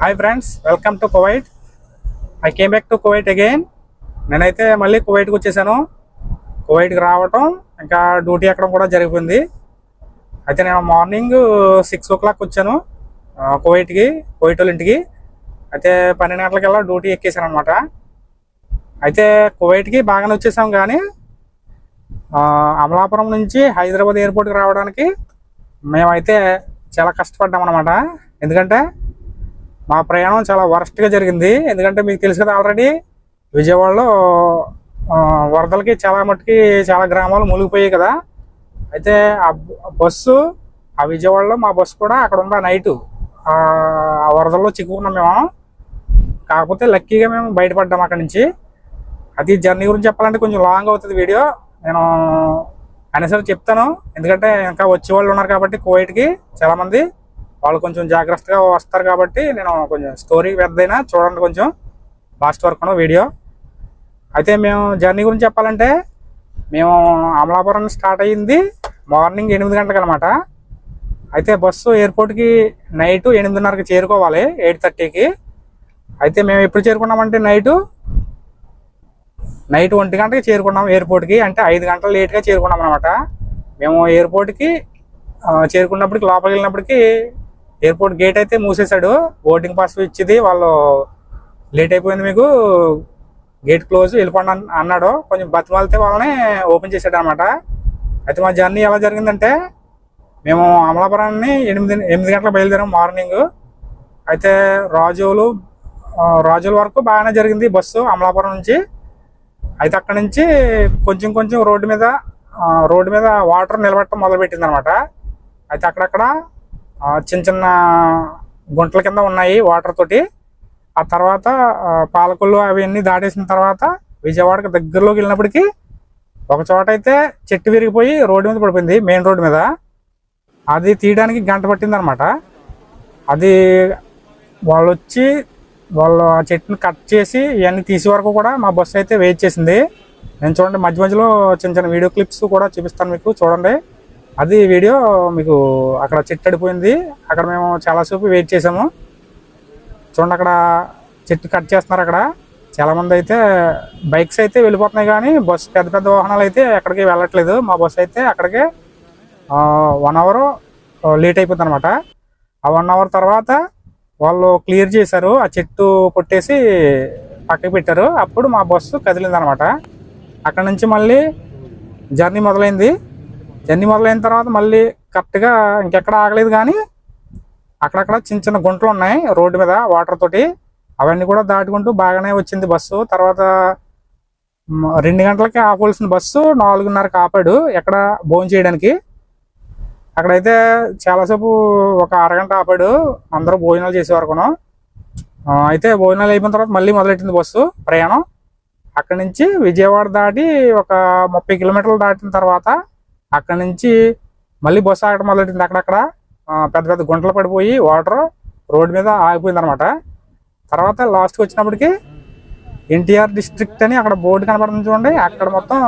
Hi friends welcome to Kuwait I came back to Kuwait again నేనైతే మళ్ళీ కువైట్కి వచ్చేసాను. కువైట్కి రావటం ఇంకా డ్యూటీ ఎక్కడం కూడా జరిగిపోయింది. అయితే నేను మార్నింగ్ సిక్స్ ఓ క్లాక్ వచ్చాను కువైట్కి కువైట్ వాళ్ళ ఇంటికి. అయితే పన్నెండు గంటలకల్లా డ్యూటీ ఎక్కేసాను అనమాట అయితే కువైట్కి బాగానే వచ్చేసాం కానీ అమలాపురం నుంచి హైదరాబాద్ ఎయిర్పోర్ట్కి రావడానికి మేమైతే చాలా కష్టపడ్డాం అనమాట ఎందుకంటే మా ప్రయాణం చాలా వరస్ట్గా జరిగింది. ఎందుకంటే మీకు తెలుసు కదా ఆల్రెడీ విజయవాడలో వరదలకి చాలా మట్టుకి చాలా గ్రామాలు మునిగిపోయాయి కదా. అయితే ఆ బస్సు ఆ విజయవాడలో మా బస్సు కూడా అక్కడ ఉంది ఆ నైటు. ఆ వరదల్లో చిక్కుకున్నాం మేము. కాకపోతే లక్కీగా మేము బయటపడ్డాం అక్కడి నుంచి. అది జర్నీ గురించి చెప్పాలంటే కొంచెం లాంగ్ అవుతుంది వీడియో. నేను అనేసరి చెప్తాను. ఎందుకంటే ఇంకా వచ్చే వాళ్ళు ఉన్నారు కాబట్టి కోవిడ్కి చాలామంది. వాళ్ళు కొంచెం జాగ్రత్తగా వస్తారు కాబట్టి నేను కొంచెం స్టోరీ పెద్దదైనా చూడండి కొంచెం. లాస్ట్ వరకు వీడియో అయితే మేము జర్నీ గురించి చెప్పాలంటే మేము అమలాపురం స్టార్ట్ అయ్యింది మార్నింగ్ ఎనిమిది గంటలకు అనమాట అయితే బస్సు ఎయిర్పోర్ట్కి నైట్ ఎనిమిదిన్నరకి చేరుకోవాలి ఎయిట్ థర్టీకి అయితే మేము ఎప్పుడు చేరుకున్నామంటే నైటు నైట్ ఒంటి గంటకి చేరుకున్నాం ఎయిర్పోర్ట్కి అంటే ఐదు గంటలు లేట్గా చేరుకున్నాం అనమాట మేము ఎయిర్పోర్ట్కి చేరుకున్నప్పటికి లోపలికి వెళ్ళినప్పటికీ ఎయిర్పోర్ట్ గేట్ అయితే మూసేశాడు. ఓటింగ్ పాస్ ఇచ్చింది. వాళ్ళు లేట్ అయిపోయింది మీకు. గేట్ క్లోజ్ వెళ్ళిపోండి అన్- అన్నాడు. కొంచెం బతిమాలితే వాళ్ళని ఓపెన్ చేశాడు అనమాట అయితే మా జర్నీ ఎలా జరిగిందంటే మేము అమలాపురాన్ని ఎనిమిది ఎనిమిది గంటలకు బయలుదేరాం మార్నింగ్ అయితే రాజులు రాజుల వరకు బాగానే జరిగింది బస్సు అమలాపురం నుంచి. అయితే అక్కడ నుంచి కొంచెం కొంచెం రోడ్డు మీద రోడ్డు మీద వాటర్ నిలబెట్టడం మొదలుపెట్టింది అనమాట అయితే అక్కడక్కడ చిన్న చిన్న గుంటల కింద ఉన్నాయి వాటర్ తోటి. ఆ తర్వాత పాలకొల్లు అవన్నీ దాటేసిన తర్వాత విజయవాడకి దగ్గరలోకి వెళ్ళినప్పటికీ ఒక చోట అయితే చెట్టు విరిగిపోయి రోడ్డు మీద పడిపోయింది మెయిన్ రోడ్డు మీద. అది తీయడానికి గంట పట్టిందనమాట. అది వాళ్ళు వచ్చి వాళ్ళు ఆ చెట్టుని కట్ చేసి ఇవన్నీ తీసే వరకు కూడా మా బస్సు అయితే వెయిట్ చేసింది. నేను చూడండి మధ్య మధ్యలో చిన్న చిన్న వీడియో క్లిప్స్ కూడా చూపిస్తాను మీకు చూడండి. అది వీడియో మీకు అక్కడ చెట్టు అడిపోయింది. అక్కడ మేము చాలాసేపు వెయిట్ చేసాము చూడండి అక్కడ చెట్టు కట్ చేస్తున్నారు అక్కడ. చాలామంది అయితే బైక్స్ అయితే వెళ్ళిపోతున్నాయి కానీ బస్సు పెద్ద పెద్ద వాహనాలు అయితే ఎక్కడికి వెళ్ళట్లేదు. మా బస్సు అయితే అక్కడికే వన్ అవర్ లేట్ అయిపోతుంది అనమాట ఆ వన్ అవర్ తర్వాత వాళ్ళు క్లియర్ చేశారు. ఆ చెట్టు కొట్టేసి పక్కకి పెట్టారు. అప్పుడు మా బస్సు కదిలింది అనమాట అక్కడ నుంచి మళ్ళీ జర్నీ మొదలైంది. ఇవన్నీ మొదలైన తర్వాత మళ్ళీ కరెక్ట్గా ఇంకెక్కడ ఆగలేదు కానీ అక్కడక్కడ చిన్న చిన్న గుంటలు ఉన్నాయి రోడ్డు మీద వాటర్ తోటి. అవన్నీ కూడా దాటుకుంటూ బాగానే వచ్చింది బస్సు. తర్వాత రెండు గంటలకి ఆపవలసిన బస్సు నాలుగున్నరకు ఆపాడు ఎక్కడ భోజనం చేయడానికి. అక్కడైతే చాలాసేపు ఒక అరగంట ఆపాడు. అందరూ భోజనాలు చేసే వరకును అయితే భోజనాలు అయిపోయిన తర్వాత మళ్ళీ మొదలెట్టింది బస్సు ప్రయాణం. అక్కడి నుంచి విజయవాడ దాటి ఒక ముప్పై కిలోమీటర్లు దాటిన తర్వాత అక్కడి నుంచి మళ్ళీ బస్సు ఆగడం మొదలెట్టింది అక్కడక్కడ. పెద్ద పెద్ద గుంటలు పడిపోయి వాటర్ రోడ్డు మీద ఆగిపోయింది అనమాట తర్వాత లాస్ట్కి వచ్చినప్పటికి ఎన్టీఆర్ డిస్ట్రిక్ట్ అని అక్కడ బోర్డు కనబడుతుంది చూడండి. అక్కడ మొత్తం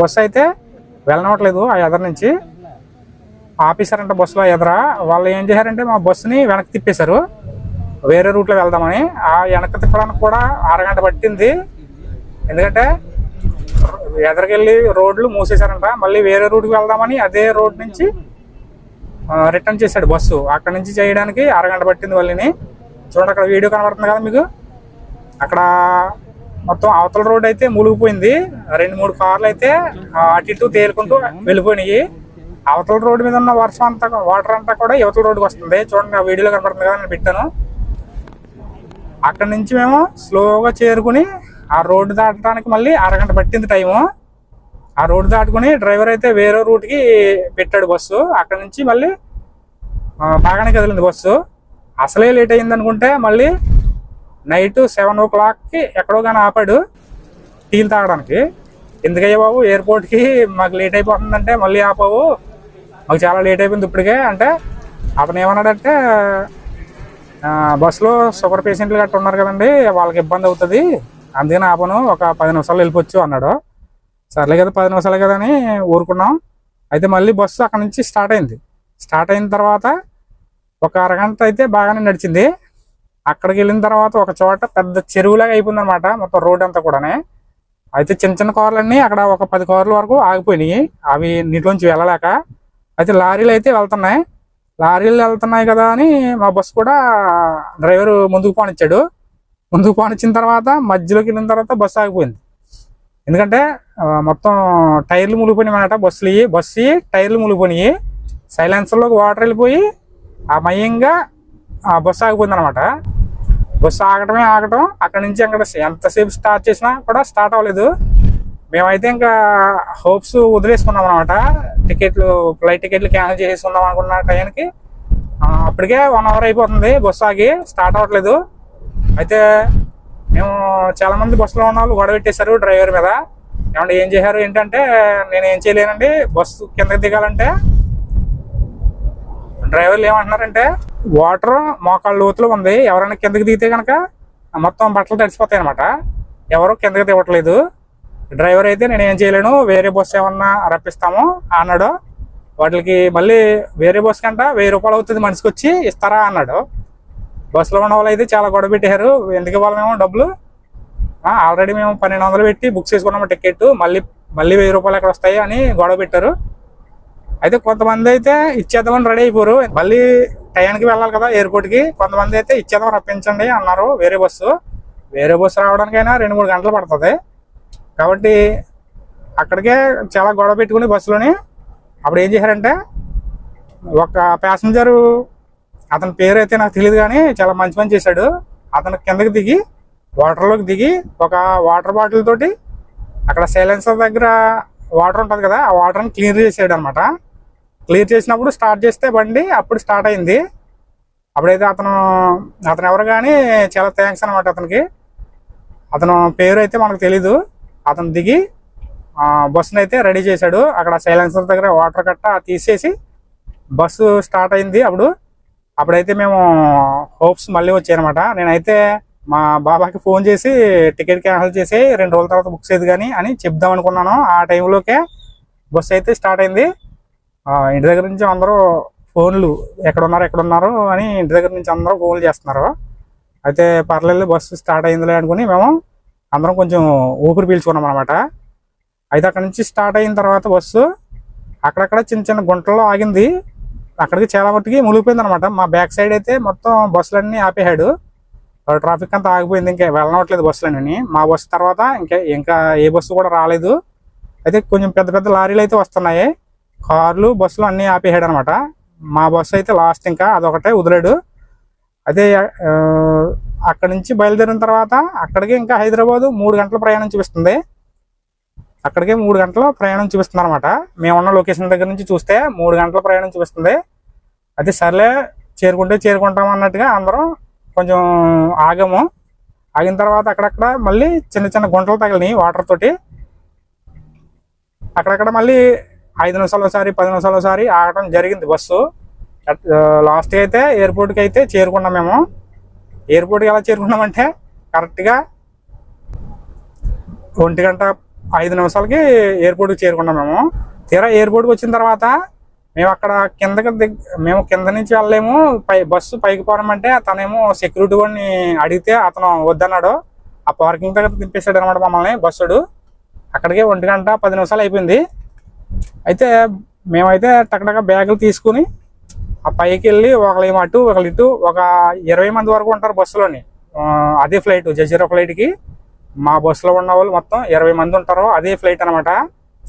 బస్సు అయితే వెళ్ళనవట్లేదు ఆ ఎదర నుంచి. ఆపేశారంట బస్సులో ఎదర. వాళ్ళు ఏం చేశారంటే మా బస్సుని వెనక్కి తిప్పేశారు. వేరే రూట్లో వెళ్దామని. ఆ వెనక్కి తిప్పడానికి కూడా అరగంట పట్టింది. ఎందుకంటే ఎదరికెళ్ళి రోడ్లు మూసేశారంట. మళ్ళీ వేరే రూట్కి వెళ్దామని అదే రోడ్ నుంచి రిటర్న్ చేశాడు బస్సు. అక్కడ నుంచి చేయడానికి అరగంట పట్టింది వాళ్ళని చూడండి అక్కడ వీడియో కనబడుతుంది కదా మీకు? అక్కడ మొత్తం అవతల రోడ్ అయితే మునిగిపోయింది. రెండు మూడు కార్లు అయితే అటు ఇటు తేలుకుంటూ వెళ్ళిపోయినాయి. అవతల రోడ్డు మీద ఉన్న వర్షం అంతా వాటర్ అంతా కూడా యువతల రోడ్డుకి వస్తుంది. చూడండి ఆ వీడియోలో కనపడుతుంది కదా నేను పెట్టాను. అక్కడ నుంచి మేము స్లోగా చేరుకుని ఆ రోడ్డు దాటడానికి మళ్ళీ అరగంట పట్టింది టైము. ఆ రోడ్డు దాటుకుని డ్రైవర్ అయితే వేరే రూట్కి పెట్టాడు బస్సు. అక్కడ నుంచి మళ్ళీ బాగానే కదిలింది బస్సు. అసలే లేట్ అయింది అనుకుంటే మళ్ళీ నైట్ సెవెన్ ఓ క్లాక్కి ఎక్కడో కానీ ఆపాడు టీలు తాగడానికి. ఎందుకయ్యా బాబు ఎయిర్పోర్ట్కి మాకు లేట్ అయిపోతుందంటే మళ్ళీ ఆపావు. మాకు చాలా లేట్ అయిపోయింది ఇప్పటికే అంటే అతను ఏమన్నాడంటే బస్సులో షుగర్ పేషెంట్లు గట్రా ఉన్నారు కదండి వాళ్ళకి ఇబ్బంది అవుతుంది. అందుకని ఆపను ఒక పది నిమిషాలు వెళ్ళిపోవచ్చు అన్నాడు. సర్లే కదా పది నిమిషాలే కదా అని ఊరుకున్నాం. అయితే మళ్ళీ బస్సు అక్కడ నుంచి స్టార్ట్ అయింది. స్టార్ట్ అయిన తర్వాత ఒక అరగంట అయితే బాగానే నడిచింది. అక్కడికి వెళ్ళిన తర్వాత ఒక చోట పెద్ద చెరువులాగా అయిపోయింది అనమాట మొత్తం రోడ్ అంతా కూడానే. అయితే చిన్న చిన్న కార్లన్నీ అక్కడ ఒక పది కార్ల వరకు ఆగిపోయినాయి. అవి నీటిలోంచి వెళ్ళలేక. అయితే లారీలు అయితే వెళ్తున్నాయి. లారీలు వెళ్తున్నాయి కదా అని మా బస్సు కూడా డ్రైవరు ముందుకు పోనిచ్చాడు. ముందుకు పోనిచ్చిన తర్వాత మధ్యలోకి వెళ్ళిన తర్వాత బస్సు ఆగిపోయింది. ఎందుకంటే మొత్తం టైర్లు మునిగిపోయినాయి అనమాట బస్సులు బస్సు టైర్లు మునిగిపోయినాయి. సైలెన్సర్లోకి వాటర్ వెళ్ళిపోయి ఆ మయంగా ఆ బస్సు ఆగిపోయింది అనమాట బస్సు ఆగటమే ఆగటం అక్కడ నుంచి అక్కడ ఎంతసేపు స్టార్ట్ చేసినా కూడా స్టార్ట్ అవ్వలేదు. మేమైతే ఇంకా హోప్స్ వదిలేసుకున్నాం అనమాట టికెట్లు ఫ్లైట్ టికెట్లు క్యాన్సిల్ చేసేసుకుందాం అనుకున్న టైంకి అప్పటికే వన్ అవర్ అయిపోతుంది బస్సు ఆగి స్టార్ట్ అవ్వట్లేదు. అయితే మేము చాలా మంది బస్సులో ఉన్న వాళ్ళు గొడవ పెట్టేశారు డ్రైవర్ మీద. ఏమంటే ఏం చేశారు? ఏంటంటే నేను ఏం చేయలేనండి. బస్సు కిందకి దిగాలంటే డ్రైవర్లు ఏమంటున్నారంటే వాటర్ మోకాళ్ళ లోతులో ఉంది. ఎవరైనా కిందకి దిగితే కనుక మొత్తం బట్టలు తడిసిపోతాయి అనమాట ఎవరు కిందకి దిగట్లేదు. డ్రైవర్ అయితే నేను ఏం చేయలేను. వేరే బస్సు ఏమన్నా రప్పిస్తాము అన్నాడు. వాటికి మళ్ళీ వేరే బస్సు కంట వెయ్యి రూపాయలు అవుతుంది మనిషికి వచ్చి ఇస్తారా అన్నాడు. బస్సులో ఉన్న వాళ్ళు అయితే చాలా గొడవ పెట్టారు ఎందుకు వాళ్ళమేమో డబ్బులు. ఆల్రెడీ మేము పన్నెండు వందలు పెట్టి బుక్ చేసుకున్నాము టికెట్ మళ్ళీ మళ్ళీ వెయ్యి రూపాయలు అక్కడ వస్తాయి అని గొడవ పెట్టారు. అయితే కొంతమంది అయితే ఇచ్చేద్దామని రెడీ అయిపోరు. మళ్ళీ టయానికి వెళ్ళాలి కదా ఎయిర్పోర్ట్కి కొంతమంది అయితే ఇచ్చేద్దాం రప్పించండి అన్నారు వేరే బస్సు. వేరే బస్సు రావడానికైనా రెండు మూడు గంటలు పడుతుంది. కాబట్టి అక్కడికే చాలా గొడవ పెట్టుకుని బస్సులోని. అప్పుడు ఏం చేశారంటే ఒక ప్యాసింజరు అతని పేరు అయితే నాకు తెలియదు కానీ చాలా మంచి పని చేశాడు. అతను కిందకి దిగి వాటర్లోకి దిగి ఒక వాటర్ బాటిల్ తోటి అక్కడ సైలెన్సర్ దగ్గర వాటర్ ఉంటుంది కదా ఆ వాటర్ని క్లియర్ చేసాడు అనమాట క్లియర్ చేసినప్పుడు స్టార్ట్ చేస్తే బండి అప్పుడు స్టార్ట్ అయింది. అప్పుడైతే అతను అతను ఎవరు కానీ చాలా థ్యాంక్స్ అనమాట అతనికి. అతను పేరు అయితే మనకు తెలీదు. అతను దిగి బస్సును అయితే రెడీ చేశాడు. అక్కడ సైలెన్సర్ దగ్గర వాటర్ కట్ట తీసేసి బస్సు స్టార్ట్ అయింది అప్పుడు. అప్పుడైతే మేము హోప్స్ మళ్ళీ వచ్చాయనమాట నేనైతే మా బాబాకి ఫోన్ చేసి టికెట్ క్యాన్సిల్ చేసి రెండు రోజుల తర్వాత బుక్ చేయదు కానీ అని చెప్దాం అనుకున్నాను. ఆ టైంలోకే బస్సు అయితే స్టార్ట్ అయింది. ఇంటి దగ్గర నుంచి అందరూ ఫోన్లు ఎక్కడున్నారు ఎక్కడున్నారు అని ఇంటి దగ్గర నుంచి అందరూ ఫోన్లు చేస్తున్నారు. అయితే పర్లేదు బస్సు స్టార్ట్ అయిందిలే అనుకుని మేము అందరం కొంచెం ఊపిరి పీల్చుకున్నాం అనమాట అయితే అక్కడ నుంచి స్టార్ట్ అయిన తర్వాత బస్సు అక్కడక్కడ చిన్న చిన్న గుంటల్లో ఆగింది. అక్కడికి చాలా మట్టుకి మునిగిపోయింది అనమాట మా బ్యాక్ సైడ్ అయితే మొత్తం బస్సులన్నీ ఆపేశాడు. ట్రాఫిక్ అంతా ఆగిపోయింది ఇంకా వెళ్ళనట్లేదు బస్సులన్నీ. మా బస్సు తర్వాత ఇంకా ఇంకా ఏ బస్సు కూడా రాలేదు. అయితే కొంచెం పెద్ద పెద్ద లారీలు అయితే వస్తున్నాయి. కార్లు బస్సులు అన్నీ ఆపేసాడు అనమాట మా బస్సు అయితే లాస్ట్ ఇంకా అదొకటే వదిలేడు. అయితే అక్కడి నుంచి బయలుదేరిన తర్వాత అక్కడికి ఇంకా హైదరాబాదు మూడు గంటల ప్రయాణం చూపిస్తుంది. అక్కడికే మూడు గంటల ప్రయాణం చూపిస్తుంది అనమాట మేమున్న లొకేషన్ దగ్గర నుంచి చూస్తే మూడు గంటల ప్రయాణం చూపిస్తుంది. అది సర్లే చేరుకుంటే చేరుకుంటాం అన్నట్టుగా అందరం కొంచెం ఆగాము. ఆగిన తర్వాత అక్కడక్కడ మళ్ళీ చిన్న చిన్న గుంటలు తగిలినాయి వాటర్ తోటి. అక్కడక్కడ మళ్ళీ ఐదు నిమిషాలు ఒకసారి పది నిమిషాలు ఒకసారి ఆగటం జరిగింది బస్సు. లాస్ట్కి అయితే ఎయిర్పోర్ట్కి అయితే చేరుకున్నాం మేము. ఎయిర్పోర్ట్కి ఎలా చేరుకున్నామంటే కరెక్ట్గా ఒంటి గంట ఐదు నిమిషాలకి ఎయిర్పోర్ట్కి చేరుకున్నాం మేము. తీరా ఎయిర్పోర్ట్కి వచ్చిన తర్వాత మేము అక్కడ కిందకి దిగ్ మేము కింద నుంచి వెళ్ళలేము. పై బస్సు పైకి పోవడమంటే తనేమో సెక్యూరిటీ వాడిని అడిగితే అతను వద్దన్నాడు. ఆ పార్కింగ్ దగ్గర తిప్పేశాడు అనమాట మమ్మల్ని బస్సుడు. అక్కడికే ఒంటి గంట పది నిమిషాలు అయిపోయింది. అయితే మేమైతే టక్కడక్క బ్యాగులు తీసుకుని ఆ పైకి వెళ్ళి ఒకళ్ళు అటు ఒకళ్ళు ఇటు ఒక ఇరవై మంది వరకు ఉంటారు బస్సులోని. అదే ఫ్లైట్ జజీరా ఫ్లైట్కి. మా బస్సులో ఉన్న వాళ్ళు మొత్తం ఇరవై మంది ఉంటారు. అదే ఫ్లైట్ అనమాట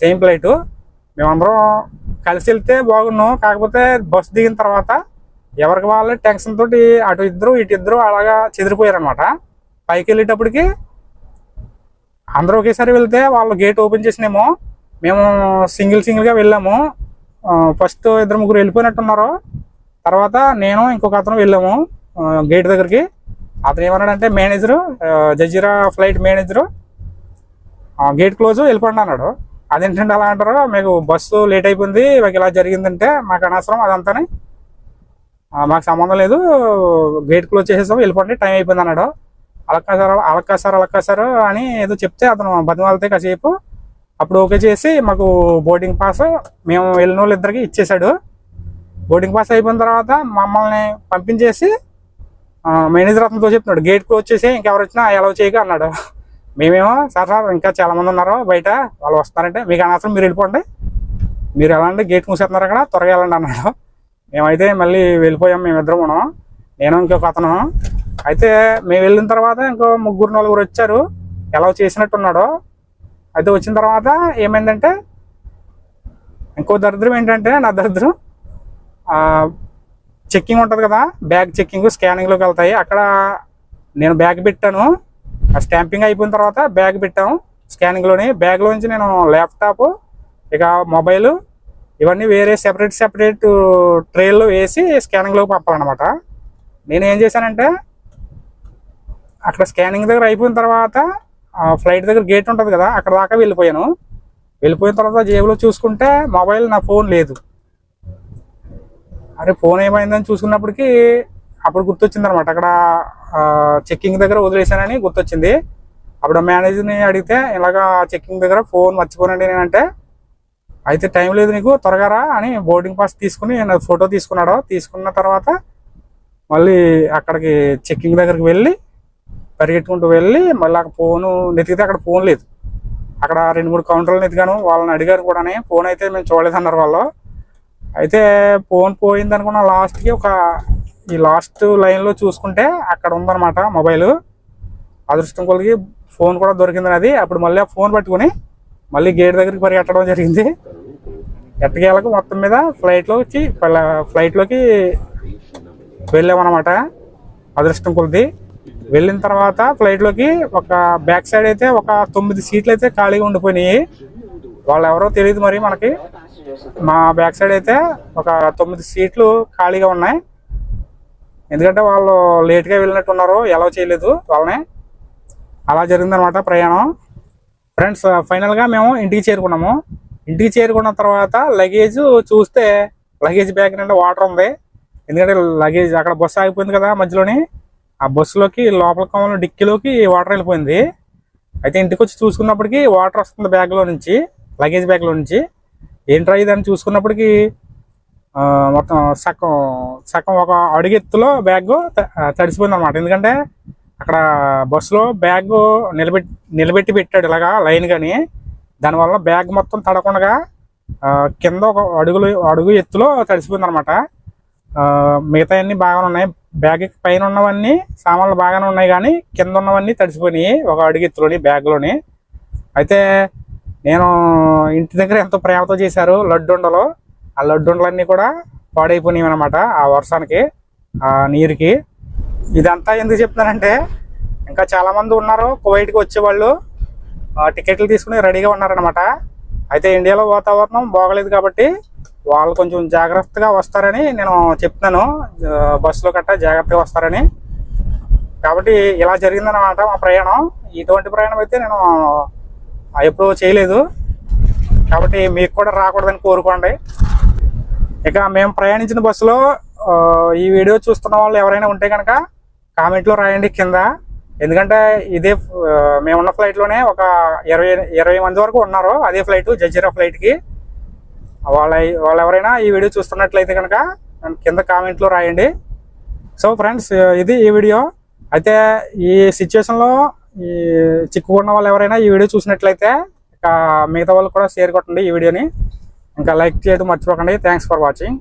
సేమ్ ఫ్లైట్ మేమందరం కలిసి వెళ్తే బాగున్నాం. కాకపోతే బస్సు దిగిన తర్వాత ఎవరికి వాళ్ళే టెన్షన్ తోటి అటు ఇద్దరు ఇటు ఇద్దరు అలాగా చెదిరిపోయారు అనమాట పైకి వెళ్ళేటప్పటికి అందరూ ఒకేసారి వెళ్తే వాళ్ళు గేట్ ఓపెన్ చేసినేమో. మేము సింగిల్ సింగిల్గా వెళ్ళాము. ఫస్ట్ ఇద్దరు ముగ్గురు వెళ్ళిపోయినట్టున్నారు. తర్వాత నేను ఇంకొక అతను వెళ్ళాము గేట్ దగ్గరికి. అతను ఏమన్నాడంటే manager Jazeera flight manager gate close వెళ్ళిపోండి అన్నాడు. అదేంటంటే అలా అంటారు మీకు బస్సు లేట్ అయిపోయింది మాకు ఇలా జరిగిందంటే మాకు అనవసరం అదంతానే. మాకు సంబంధం లేదు గేట్ క్లోజ్ చేసేసాం వెళ్ళిపోండి టైం అయిపోయింది అన్నాడు. అలక్కా సార్ అలక్కా సార్ అలక్కా సార్ అని ఏదో చెప్తే అతను బతిమాలితే కాసేపు. అప్పుడు ఓకే చేసి మాకు బోర్డింగ్ పాస్ మేము వెళ్ళిన వాళ్ళు ఇద్దరికి ఇచ్చేసాడు బోర్డింగ్ పాస్ అయిపోయిన తర్వాత మమ్మల్ని పంపించేసి మేనేజర్ అతనితో చెప్తున్నాడు గేట్ క్లోజ్ చేసి ఇంకెవరు వచ్చినా ఎలా చేయక అన్నాడు. మేమేమో సార్ సార్ ఇంకా చాలా మంది ఉన్నారు బయట వాళ్ళు వస్తారంటే మీకు అనవసరం మీరు వెళ్ళిపోండి. మీరు ఎలా అంటే గేట్ మూసేస్తున్నారు అక్కడ త్వరగా వెళ్ళండి అన్నాడు. మేమైతే మళ్ళీ వెళ్ళిపోయాం మేమిద్దరం మనం నేను ఇంకొక అతను. అయితే మేము వెళ్ళిన తర్వాత ఇంకో ముగ్గురు నలుగురు వచ్చారు ఎలా చేసినట్టున్నాడు. అయితే వచ్చిన తర్వాత ఏమైందంటే ఇంకో దరిద్రం ఏంటంటే నా దరిద్రం చెక్కింగ్ ఉంటుంది కదా బ్యాగ్ చెక్కింగ్ స్కానింగ్లోకి వెళ్తాయి. అక్కడ నేను బ్యాగ్ పెట్టాను. ఆ స్టాంపింగ్ అయిపోయిన తర్వాత బ్యాగ్ పెట్టాము స్కానింగ్లోని బ్యాగ్లో నుంచి నేను ల్యాప్టాప్ ఇక మొబైల్ ఇవన్నీ వేరే సెపరేట్ సెపరేట్ ట్రేల్లో వేసి స్కానింగ్లోకి పంపాలన్నమాట. నేను ఏం చేశానంటే అక్కడ స్కానింగ్ దగ్గర అయిపోయిన తర్వాత ఫ్లైట్ దగ్గర గేట్ ఉంటుంది కదా అక్కడ దాకా వెళ్ళిపోయాను. వెళ్ళిపోయిన తర్వాత జేబులో చూసుకుంటే మొబైల్ నా ఫోన్ లేదు. అరే ఫోన్ ఏమైందని చూసుకున్నప్పటికీ అప్పుడు గుర్తొచ్చింది అనమాట అక్కడ చెక్కింగ్ దగ్గర వదిలేసానని గుర్తొచ్చింది. అప్పుడు మేనేజర్ని అడిగితే ఇలాగా చెక్కింగ్ దగ్గర ఫోన్ మర్చిపోనండి నేనంటే అయితే టైం లేదు నీకు త్వరగా రా అని బోర్డింగ్ పాస్ తీసుకుని నాకు ఫోటో తీసుకున్నాడు. తీసుకున్న తర్వాత మళ్ళీ అక్కడికి చెక్కింగ్ దగ్గరికి వెళ్ళి పరిగెట్టుకుంటూ వెళ్ళి మళ్ళీ అక్కడ ఫోను నెతికితే అక్కడ ఫోన్ లేదు. అక్కడ రెండు మూడు కౌంటర్లు నెతికాను. వాళ్ళని అడిగారు కూడా ఫోన్ అయితే మేము చూడలేదన్నారు వాళ్ళు. అయితే ఫోన్ పోయింది అనుకున్న లాస్ట్కి ఒక ఈ లాస్ట్ లైన్లో చూసుకుంటే అక్కడ ఉందన్నమాట మొబైల్ అదృష్టం కొలిగి ఫోన్ కూడా దొరికింది అది అప్పుడు మళ్ళీ ఆ ఫోన్ పట్టుకుని మళ్ళీ గేట్ దగ్గరికి పరిగెట్టడం జరిగింది. ఎట్టకేలకు మొత్తం మీద ఫ్లైట్లో వచ్చి ఫ్లైట్లోకి వెళ్ళామన్నమాట. అదృష్టం కొలిది. వెళ్ళిన తర్వాత ఫ్లైట్లోకి ఒక బ్యాక్ సైడ్ అయితే ఒక తొమ్మిది సీట్లు అయితే ఖాళీగా ఉండిపోయినాయి. వాళ్ళు ఎవరో తెలియదు మరి మనకి. మా బ్యాక్ సైడ్ అయితే ఒక తొమ్మిది సీట్లు ఖాళీగా ఉన్నాయి. ఎందుకంటే వాళ్ళు లేట్గా వెళ్ళినట్టు ఉన్నారు ఎలా చేయలేదు వాళ్ళని. అలా జరిగిందనమాట ప్రయాణం. ఫ్రెండ్స్ ఫైనల్గా మేము ఇంటికి చేరుకున్నాము. ఇంటికి చేరుకున్న తర్వాత లగేజ్ చూస్తే లగేజ్ బ్యాగ్ నిండా వాటర్ ఉంది. ఎందుకంటే లగేజ్ అక్కడ బస్సు ఆగిపోయింది కదా మధ్యలోని. ఆ బస్సులోకి లోపల కొమ్మలు డిక్కీలోకి వాటర్ వెళ్ళిపోయింది. అయితే ఇంటికి వచ్చి చూసుకున్నప్పటికీ వాటర్ వస్తుంది బ్యాగ్లో నుంచి లగేజ్ బ్యాగ్లో నుంచి. ఏంట్రా ఇది అని చూసుకున్నప్పటికీ మొత్తం సగం సగం ఒక అడుగు ఎత్తులో బ్యాగ్ తడిసిపోయింది అనమాట ఎందుకంటే అక్కడ బస్సులో బ్యాగ్ నిలబెట్టి నిలబెట్టి పెట్టాడు ఇలాగా లైన్ కానీ దానివల్ల బ్యాగ్ మొత్తం తడకుండా కింద ఒక అడుగులు అడుగు ఎత్తులో తడిసిపోయింది అనమాట మిగతా అన్నీ బాగానే ఉన్నాయి. బ్యాగ్ పైన ఉన్నవన్నీ సామాన్లు బాగానే ఉన్నాయి కానీ కింద ఉన్నవన్నీ తడిసిపోయినాయి ఒక అడుగు ఎత్తులోని బ్యాగ్లోని. అయితే నేను ఇంటి దగ్గర ఎంతో ప్రేమతో చేశారు లడ్డుండలు. ఆ లడ్డుండలన్నీ కూడా పాడైపోయినాయి అనమాట ఆ వర్షానికి ఆ నీరుకి. ఇదంతా ఎందుకు చెప్తున్నానంటే ఇంకా చాలామంది ఉన్నారు కువైట్కి వచ్చేవాళ్ళు. ఆ, టికెట్లు తీసుకుని రెడీగా ఉన్నారనమాట అయితే ఇండియాలో వాతావరణం బాగలేదు కాబట్టి వాళ్ళు కొంచెం జాగ్రత్తగా వస్తారని నేను చెప్తున్నాను. బస్సులో గట్టా జాగ్రత్తగా వస్తారని. కాబట్టి ఇలా జరిగిందనమాట మా ప్రయాణం. ఇటువంటి ప్రయాణం అయితే నేను ఎప్పుడూ చేయలేదు. కాబట్టి మీకు కూడా రాకూడదని కోరుకోండి. ఇక మేము ప్రయాణించిన బస్సులో ఈ వీడియో చూస్తున్న వాళ్ళు ఎవరైనా ఉంటే కనుక కామెంట్లో రాయండి కింద. ఎందుకంటే ఇదే మేమున్న ఫ్లైట్లోనే ఒక ఇరవై ఇరవై మంది వరకు ఉన్నారు అదే ఫ్లైట్ జజీరా ఫ్లైట్కి. వాళ్ళ వాళ్ళు ఎవరైనా ఈ వీడియో చూస్తున్నట్లయితే కనుక కింద కామెంట్లో రాయండి. సో ఫ్రెండ్స్ ఇది ఈ వీడియో. అయితే ఈ సిచ్యువేషన్లో ఈ చిక్కుకున్న వాళ్ళు ఎవరైనా ఈ వీడియో చూసినట్లయితే ఇక మిగతా వాళ్ళు కూడా షేర్ కొట్టండి ఈ వీడియోని. ఇంకా లైక్ చేయడం మర్చిపోకండి. Thanks for watching